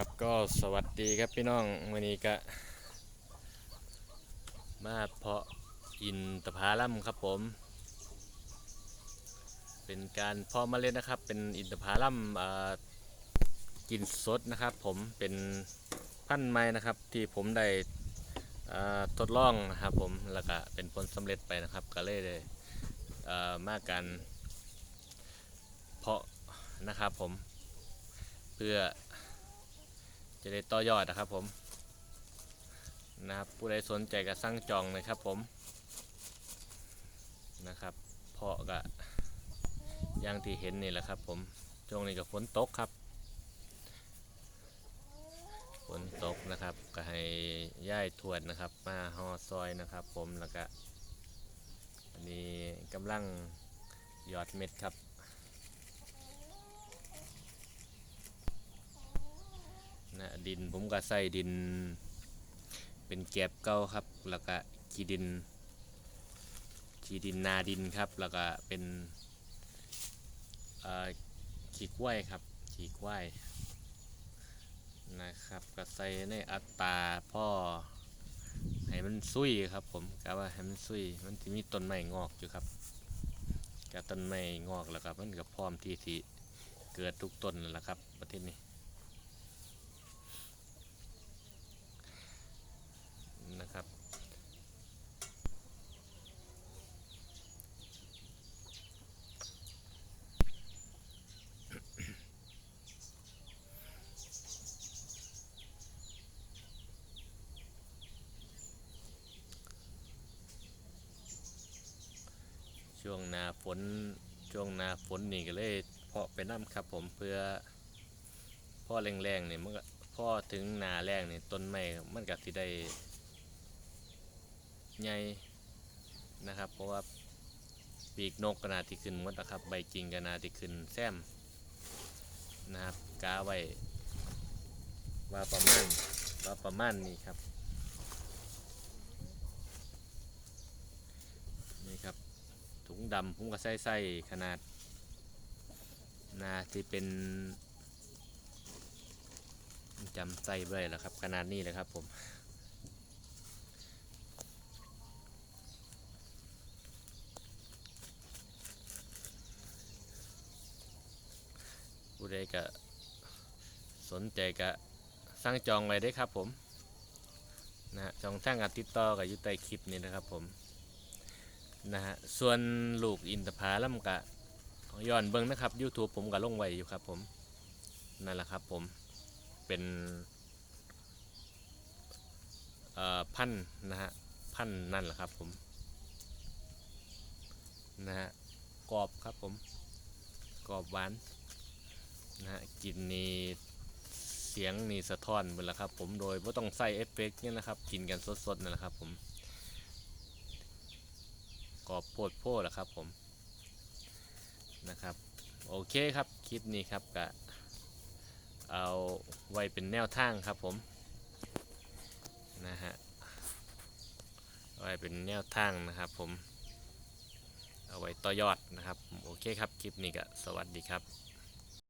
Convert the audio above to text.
ครับก็สวัสดีครับพี่น้องวันนี้ก็มาเพาะอินตผาลัมครับผม เป็นการเพาะเมล็ดนะครับ เป็นอินทผลัมอ่ากินสดนะครับ ผมเป็นพันธุ์ไม้นะครับ ที่ผมได้ทดลองนะครับผมแล้วก็เป็นผลสำเร็จไปนะครับ ก็เลยได้อ่ามาการเพาะนะครับผมเพื่อ จะได้ต่อยอดนะครับผมนะครับผู้ใดสนใจก็สั่งจองเลยครับผมนะครับเพาะก็อย่างที่เห็นนี่แหละครับผมช่วงนี้ก็ฝนตกครับฝนตกนะครับก็ให้ย่ายทวดนะครับ มาห่อซอยนะครับ ผมแล้วก็อันนี้กำลังหยอดเม็ดครับ นะดินผมก็ใส่ดิน เป็นแก็บเก้าครับ แล้วก็ขี้ดินขี้ดินนาดินครับ แล้วก็เป็นขี้กล้วยครับขี้กล้วยนะครับก็ใส่ในอัตราพ่อให้มันซุยครับผมกะว่าให้มันซุยมันที่มีต้นไม้งอกอยู่ครับกะต้นไม้งอกแล้วก็มันก็พร้อมที่ที่เกิดทุกต้นนั่นแหละครับประเทศนี้ ช่วงนาฝนช่วงนาฝนนี่ก็เลยเพาะไปน้ำครับผมเพื่อพ่อแรงๆเนี่ยมันก็พ่อถึงนาแรงนี่ต้นไม้มันก็สิได้ใหญ่นะครับ เพราะว่าปีกนกก็นาที่ขึ้นมดนะครับ ใบกิ่งก็นาที่ขึ้นแซมนะครับกาไว้ว่าประมาณว่าประมาณนี้ครับนี่ครับถุง ดำผมก็ใส่ใส่ขนาดนาที่เป็นจำใส่ไว้แล้วครับ ขนาดนี้เลยครับผมผู้ใดก็สนใจก็สั่งจองไว้ได้ครับผมนะจองสั่งกับติดต่อกับยู่ใต้คลิปนี้นะครับผม นะฮะส่วนลูกอินทผลัมกะย้อนเบิ้งนะครับ YouTube ผมก็ลงไว้อยู่ครับผมนั่นแหละครับผมเป็นพันธุ์นะฮะพันธุ์นั่นแหละครับผมนะฮะกรอบครับผมกรอบหวานนะฮะกินนี่เสียงนี่สะท้อนหมดแล้วครับผมโดยไม่ต้องใส่เอฟเฟกต์เนี่ยนะครับ กินกันสดๆนั่นแหละครับผม อบโพดโพดแหละครับผมนะครับ โอเคครับคลิปนี้ครับก็เอาไว้เป็นแนวทางครับผมนะฮะไว้เป็นแนวทางนะครับผมเอาไว้ต่อยอดนะครับ โอเคครับ คลิปนี้ก็สวัสดีครับ